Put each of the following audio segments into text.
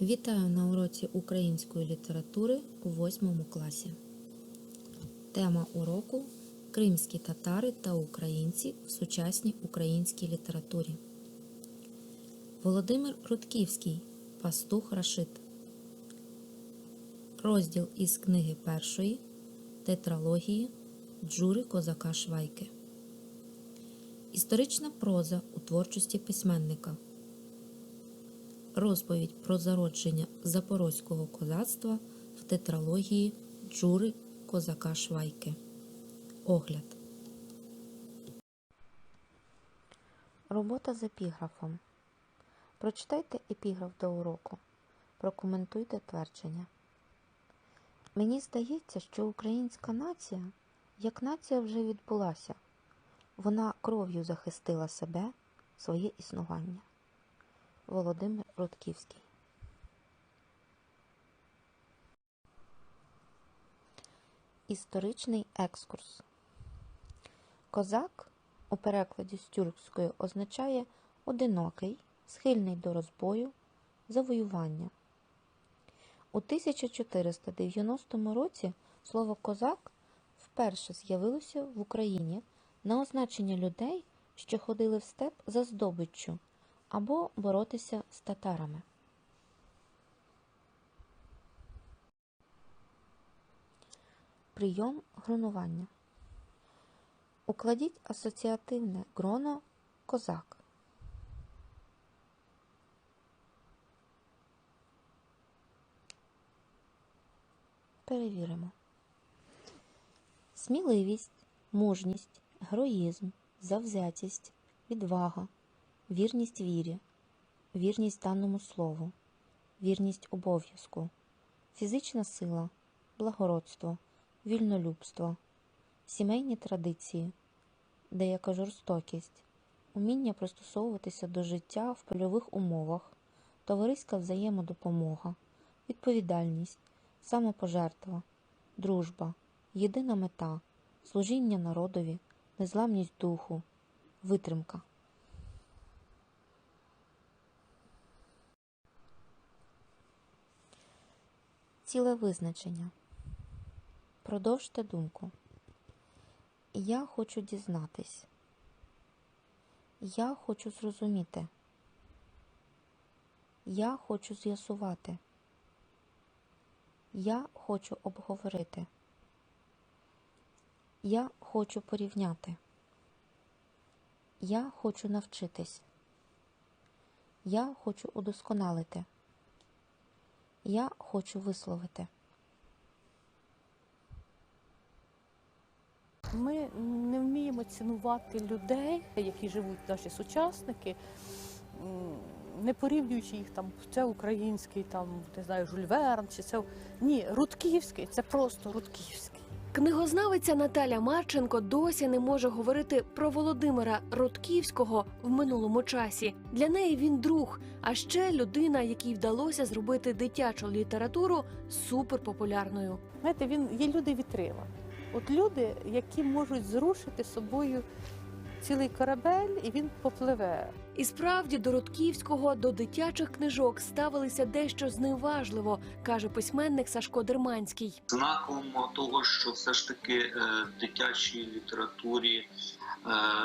Вітаю на уроці української літератури у 8 класі. Тема уроку Кримські татари та українці в сучасній українській літературі. Володимир Рудківський Пастух Рашид. Розділ із книги першої Тетралогії Джури Козака Швайки. Історична проза у творчості письменника. Розповідь про зародження запорозького козацтва в тетралогії Джури Козака Швайки. Огляд. Робота з епіграфом. Прочитайте епіграф до уроку. Прокоментуйте твердження. Мені здається, що українська нація як нація вже відбулася. Вона кров'ю захистила себе, своє існування. Володимир Рудківський. Історичний екскурс. Козак у перекладі з тюркської означає одинокий, схильний до розбою, завоювання. У 1490 році слово козак вперше з'явилося в Україні на означення людей, що ходили в степ за здобиччю або боротися з татарами. Прийом гронування. Укладіть асоціативне гроно козак. Перевіримо. Сміливість, мужність, героїзм, завзятість, відвага, вірність вірі, вірність даному слову, вірність обов'язку, фізична сила, благородство, вільнолюбство, сімейні традиції, деяка жорстокість, уміння пристосовуватися до життя в польових умовах, товариська взаємодопомога, відповідальність, самопожертва, дружба, єдина мета, служіння народові, незламність духу, витримка. Ціле визначення. Продовжте думку. Я хочу дізнатись. Я хочу зрозуміти. Я хочу з'ясувати. Я хочу обговорити. Я хочу порівняти. Я хочу навчитись. Я хочу удосконалити. Я хочу висловити. Ми не вміємо цінувати людей, які живуть наші сучасники, не порівнюючи їх там, це український, там не знаю, Жульверн чи це ні, Рудківський, це просто Рудківський. Книгознавиця Наталя Марченко досі не може говорити про Володимира Рудківського в минулому часі. Для неї він друг, а ще людина, якій вдалося зробити дитячу літературу суперпопулярною. Знаєте, він є люди вітрила. От люди, які можуть зрушити собою цілий корабель, і він попливе. І справді до Рудківського, до дитячих книжок ставилися дещо зневажливо, каже письменник Сашко Дерманський. знаком того, що все ж таки е, дитячій літературі е,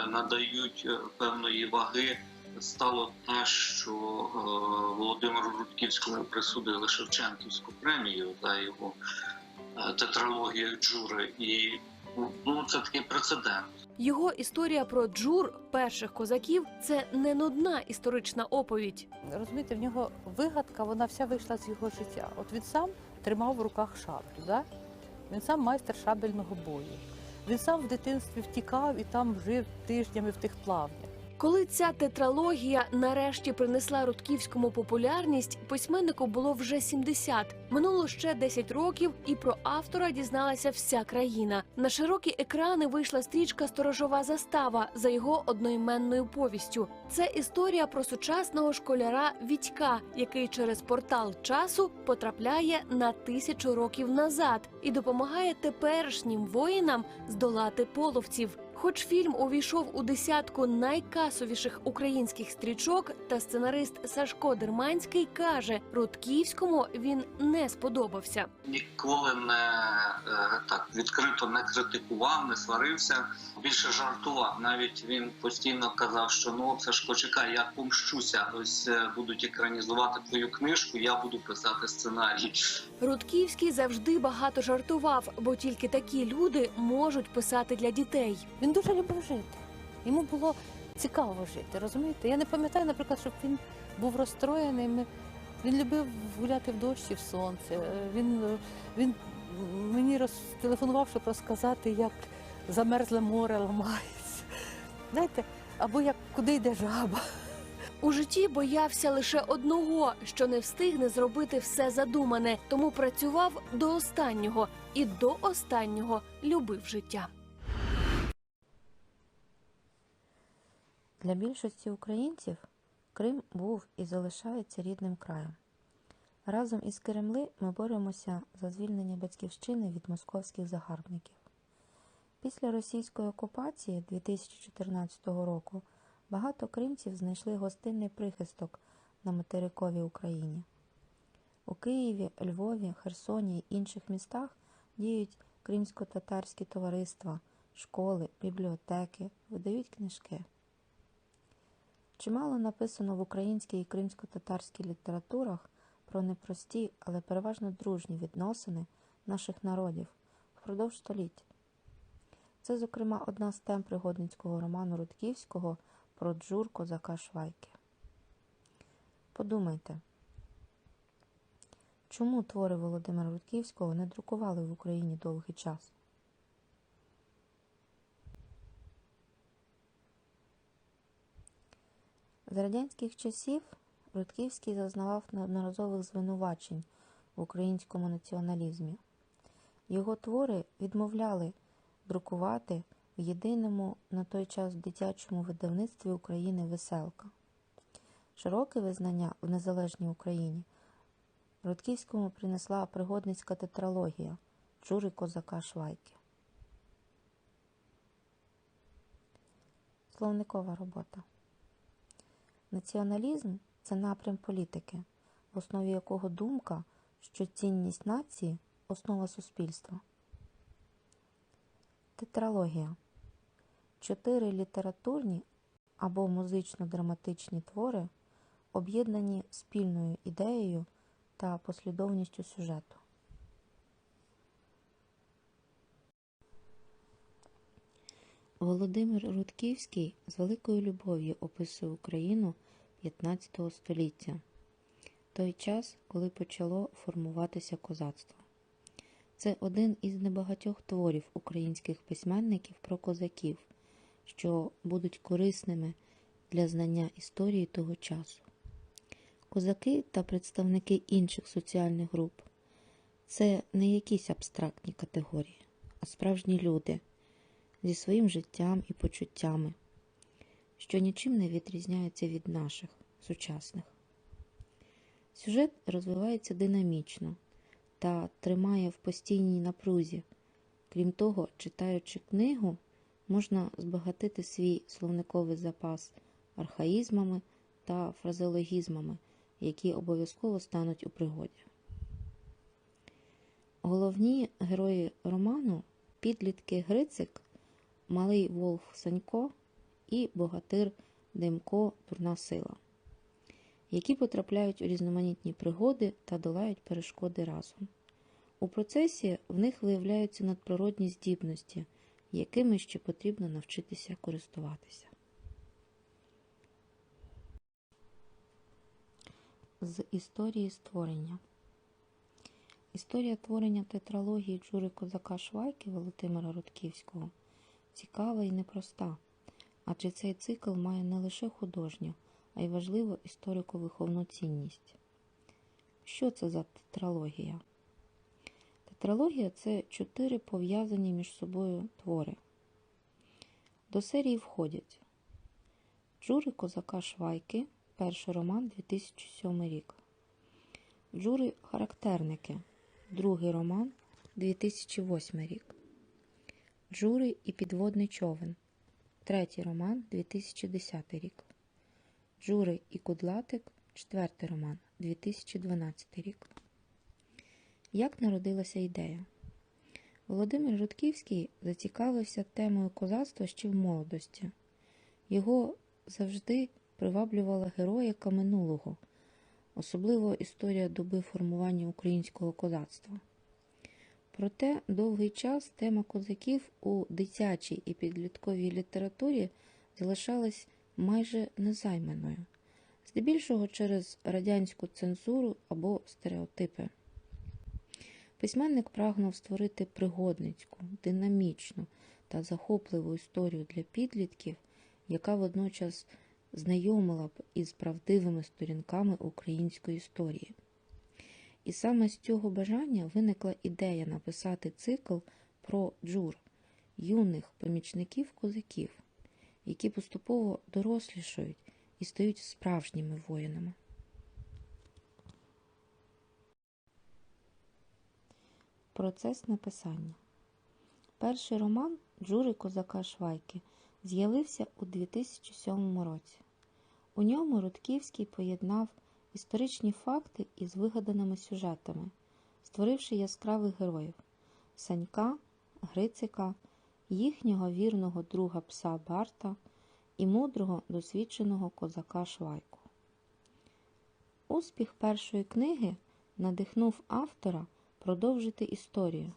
надають е, певної ваги, стало те, що е, Володимиру Рудківському присудили Шевченківську премію за його е, тетралогію Джури, і ну це такий прецедент. Його історія про джур перших козаків це не нудна історична оповідь. Розумієте, в нього вигадка, вона вся вийшла з його життя. От він сам тримав в руках шаблю, да? він сам майстер шабельного бою. Він сам в дитинстві втікав і там жив тижнями в тих плавнях. Коли ця тетралогія нарешті принесла Рудківському популярність, письменнику було вже 70. Минуло ще 10 років, і про автора дізналася вся країна. На широкі екрани вийшла стрічка Сторожова застава за його одноіменною повістю. Це історія про сучасного школяра Вітька, який через портал часу потрапляє на тисячу років назад і допомагає теперішнім воїнам здолати половців. Хоч фільм увійшов у десятку найкасовіших українських стрічок, та сценарист Сашко Дерманський каже, Рудківському він не сподобався. Ніколи не е, так відкрито не критикував, не сварився. Більше жартував. Навіть він постійно казав, що ну це ж почекай, я помщуся. Ось е, будуть екранізувати твою книжку, я буду писати сценарій. Рудківський завжди багато жартував, бо тільки такі люди можуть писати для дітей. Він дуже любив жити. Йому було цікаво жити, розумієте? Я не пам'ятаю, наприклад, щоб він був розстроєний. Він любив гуляти в дощі в сонце. Е, Він, е, він мені розтелефонував, щоб розказати, як замерзле море ламається. Знаєте, або як куди йде жаба. У житті боявся лише одного, що не встигне зробити все задумане, тому працював до останнього і до останнього любив життя. Для більшості українців Крим був і залишається рідним краєм. Разом із Кремли ми боремося за звільнення батьківщини від московських загарбників. Після російської окупації 2014 року багато кримців знайшли гостинний прихисток на материковій Україні. У Києві, Львові, Херсоні і інших містах діють кримсько-татарські товариства, школи, бібліотеки, видають книжки. Чимало написано в українській і кримсько-татарській літературах про непрості, але переважно дружні відносини наших народів впродовж століть. Це, зокрема, одна з тем пригодницького роману Рудківського про джур козака Швайки. Подумайте, чому твори Володимира Рудківського не друкували в Україні довгий час? За радянських часів Рудківський зазнавав неодноразових звинувачень в українському націоналізмі. Його твори відмовляли друкувати в єдиному на той час дитячому видавництві України Веселка. Широке визнання в незалежній Україні Рудківському принесла пригодницька тетралогія Джури козака Швайки. Словникова робота. Націоналізм це напрям політики, в основі якого думка, що цінність нації основа суспільства. Тетралогія чотири літературні або музично-драматичні твори, об'єднані спільною ідеєю та послідовністю сюжету. Володимир Рудківський з великою любов'ю описує Україну 15 століття, той час, коли почало формуватися козацтво. Це один із небагатьох творів українських письменників про козаків, що будуть корисними для знання історії того часу. Козаки та представники інших соціальних груп це не якісь абстрактні категорії, а справжні люди зі своїм життям і почуттями, що нічим не відрізняються від наших сучасних. Сюжет розвивається динамічно та тримає в постійній напрузі. Крім того, читаючи книгу, можна збагатити свій словниковий запас архаїзмами та фразеологізмами, які обов'язково стануть у пригоді. Головні герої роману підлітки Грицик, малий Волх Санько і богатир Демко Дурна сила, які потрапляють у різноманітні пригоди та долають перешкоди разом. У процесі в них виявляються надприродні здібності, якими ще потрібно навчитися користуватися. З історії створення. Історія творення тетралогії Джури Козака Швайки Володимира Рудківського цікава і непроста, адже цей цикл має не лише художню, а й важливу історико-виховну цінність. Що це за тетралогія? Тетралогія це чотири пов'язані між собою твори. До серії входять Джури Козака Швайки, перший роман 2007 рік. Джури Характерники, другий роман 2008 рік. Джури і підводний човен третій роман 2010 рік. Джури і Кудлатик четвертий роман 2012 рік. Як народилася ідея? Володимир Рудківський зацікавився темою козацтва ще в молодості. Його завжди приваблювала героїка минулого, особливо історія доби формування українського козацтва. Проте довгий час тема козаків у дитячій і підлітковій літературі залишалась майже незайманою, здебільшого через радянську цензуру або стереотипи. Письменник прагнув створити пригодницьку, динамічну та захопливу історію для підлітків, яка водночас знайомила б із правдивими сторінками української історії. І саме з цього бажання виникла ідея написати цикл про джур, юних помічників козаків, які поступово дорослішають і стають справжніми воїнами. Процес написання. Перший роман Джури козака Швайки з'явився у 2007 році. У ньому Рудківський поєднав історичні факти із вигаданими сюжетами, створивши яскравих героїв Санька, Грицика, їхнього вірного друга пса Барта і мудрого досвідченого козака Швайку. Успіх першої книги надихнув автора продовжити історію.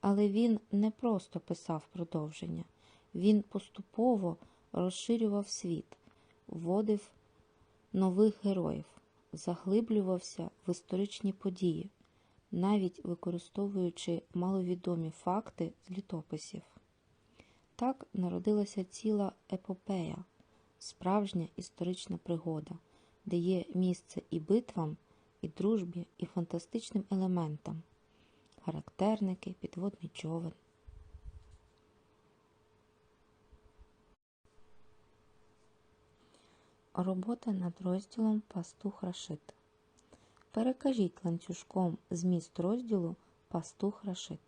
Але він не просто писав продовження, він поступово розширював світ, вводив нових героїв, заглиблювався в історичні події, навіть використовуючи маловідомі факти з літописів. Так народилася ціла епопея, справжня історична пригода, де є місце і битвам, і дружбі, і фантастичним елементам, характерники, підводний човен. Робота над розділом Пастух Рашид. Перекажіть ланцюжком зміст розділу Пастух Рашид.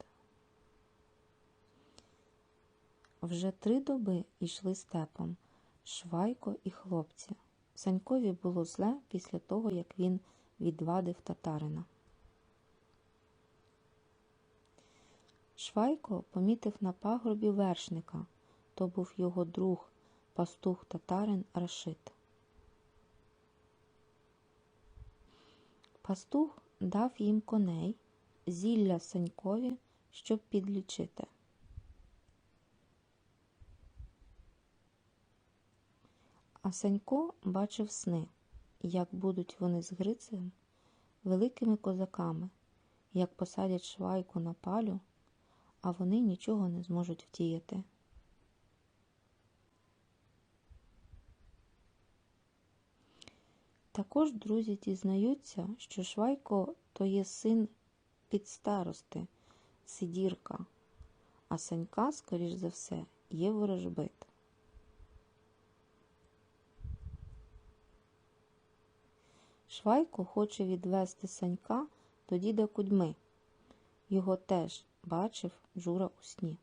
Вже три доби йшли степом Швайко і хлопці. Санькові було зле після того, як він відвадив татарина. Швайко помітив на пагорбі вершника, то був його друг, пастух татарин Рашид. Пастух дав їм коней, зілля Санькові, щоб підлічити. А Санько бачив сни, як будуть вони з Грицем великими козаками, як посадять швайку на палю, а вони нічого не зможуть втіяти. Також друзі дізнаються, що Швайко то є син підстарости, Сидірка, а Санька, скоріш за все, є ворожбит. Швайко хоче відвести Санька до діда Кудьми. Його теж бачив Джура у сні.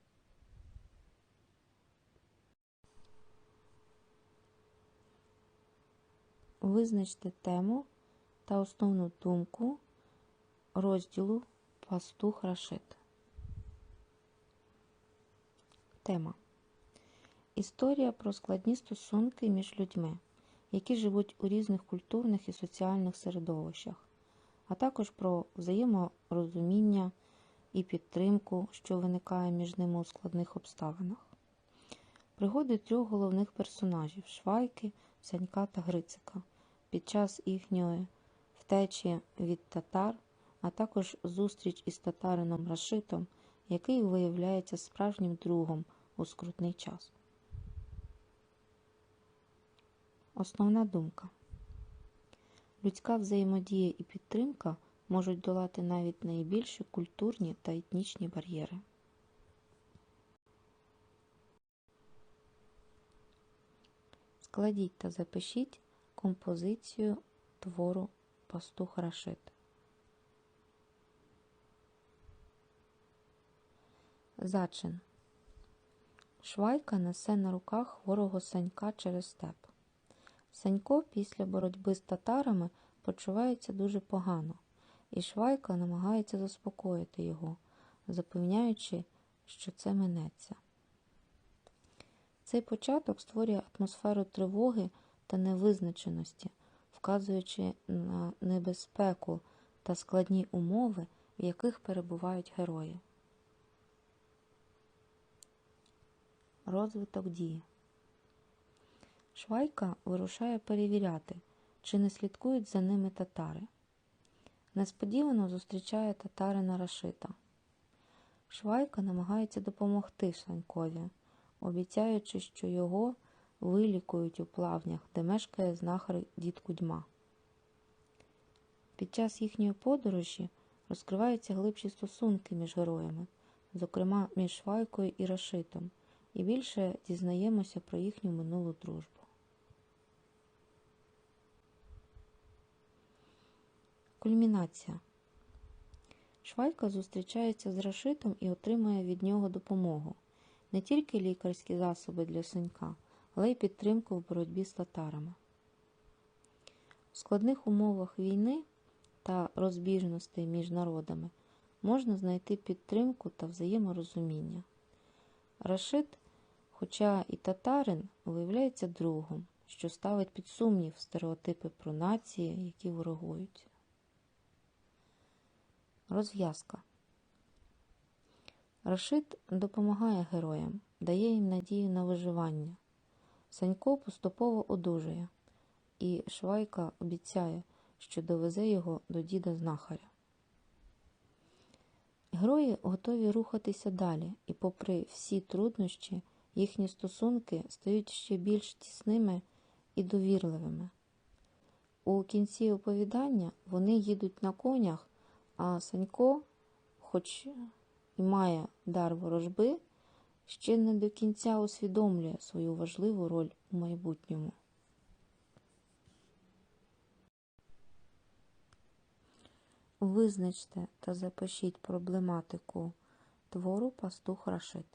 Визначте тему та основну думку розділу Пастух Рашид. Тема Історія про складні стосунки між людьми, які живуть у різних культурних і соціальних середовищах, а також про взаєморозуміння і підтримку, що виникає між ними у складних обставинах. Пригоди трьох головних персонажів Швайки, Санька та Грицика під час їхньої втечі від татар, а також зустріч із татарином Рашитом, який виявляється справжнім другом у скрутний час. Основна думка. Людська взаємодія і підтримка можуть долати навіть найбільші культурні та етнічні бар'єри. Складіть та запишіть композицію твору Пастух Рашид. Зачин. Швайка несе на руках хворого санька через степ. Санько після боротьби з татарами почувається дуже погано, і Швайка намагається заспокоїти його, запевняючи, що це минеться. Цей початок створює атмосферу тривоги та невизначеності, вказуючи на небезпеку та складні умови, в яких перебувають герої. Розвиток дії. Швайка вирушає перевіряти, чи не слідкують за ними татари. Несподівано зустрічає татарина Рашита. Швайка намагається допомогти Санькові, обіцяючи, що його вилікують у плавнях, де мешкає знахар дід Кудьма. Під час їхньої подорожі розкриваються глибші стосунки між героями, зокрема між Швайкою і Рашитом, і більше дізнаємося про їхню минулу дружбу. Кульмінація. Швайка зустрічається з Рашитом і отримує від нього допомогу. Не тільки лікарські засоби для синька, але й підтримку в боротьбі з татарами. В складних умовах війни та розбіжностей між народами можна знайти підтримку та взаєморозуміння. Рашид, хоча і татарин, виявляється другом, що ставить під сумнів стереотипи про нації, які ворогують. Розв'язка. Рашид допомагає героям, дає їм надію на виживання. Санько поступово одужує, і Швайка обіцяє, що довезе його до діда знахаря. Герої готові рухатися далі, і, попри всі труднощі, їхні стосунки стають ще більш тісними і довірливими. У кінці оповідання вони їдуть на конях, а Санько, хоч і має дар ворожби, ще не до кінця усвідомлює свою важливу роль у майбутньому. Визначте та запишіть проблематику твору Пастух Рашид.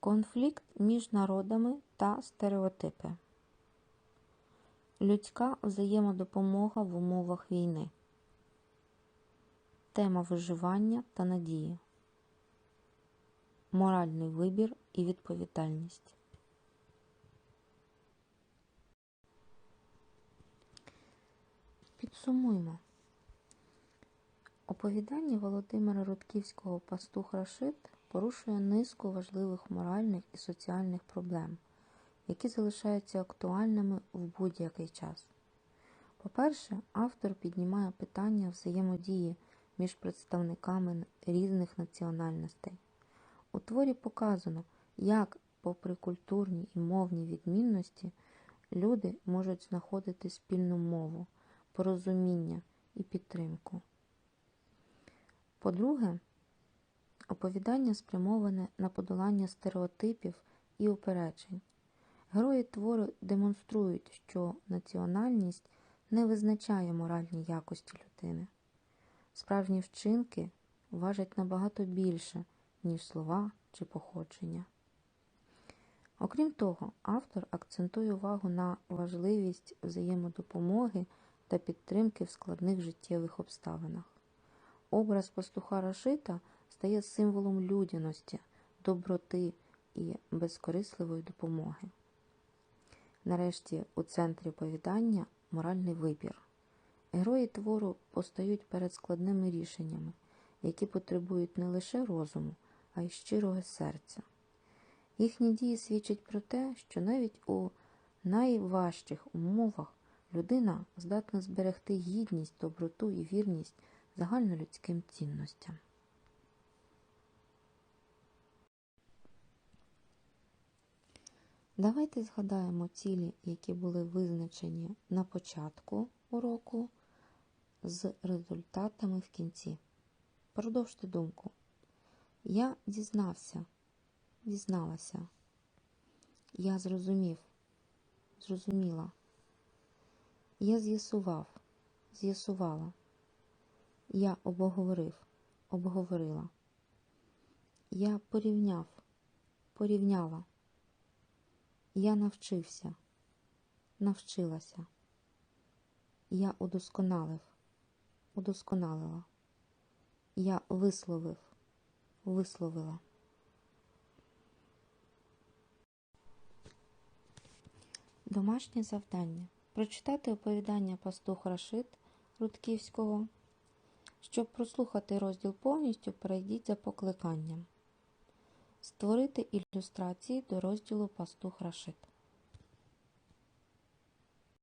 Конфлікт між народами та стереотипи. Людська взаємодопомога в умовах війни. Тема виживання та надії. Моральний вибір і відповідальність. Підсумуємо. Оповідання Володимира Рудківського Пастух Рашид порушує низку важливих моральних і соціальних проблем, які залишаються актуальними в будь-який час. По-перше, автор піднімає питання взаємодії між представниками різних національностей. У творі показано, як, попри культурні і мовні відмінності, люди можуть знаходити спільну мову, порозуміння і підтримку. По-друге, оповідання спрямоване на подолання стереотипів і упереджень. Герої твору демонструють, що національність не визначає моральні якості людини. Справжні вчинки важать набагато більше, ніж слова чи походження. Окрім того, автор акцентує увагу на важливість взаємодопомоги та підтримки в складних життєвих обставинах. Образ пастуха Рашита стає символом людяності, доброти і безкорисливої допомоги. Нарешті, у центрі оповідання моральний вибір. Герої твору постають перед складними рішеннями, які потребують не лише розуму, а й щирого серця. Їхні дії свідчать про те, що навіть у найважчих умовах людина здатна зберегти гідність, доброту і вірність загальнолюдським цінностям. Давайте згадаємо цілі, які були визначені на початку уроку з результатами в кінці. Продовжте думку. Я дізнався, дізналася. Я зрозумів, зрозуміла. Я з'ясував, з'ясувала. Я обговорив, обговорила. Я порівняв, порівняла. Я навчився, навчилася. Я удосконалив, удосконалила. Я висловив, висловила. Домашнє завдання. Прочитати оповідання пастух Рашид Рудківського. Щоб прослухати розділ повністю, перейдіть за покликанням. Створити ілюстрації до розділу Пастух Рашид.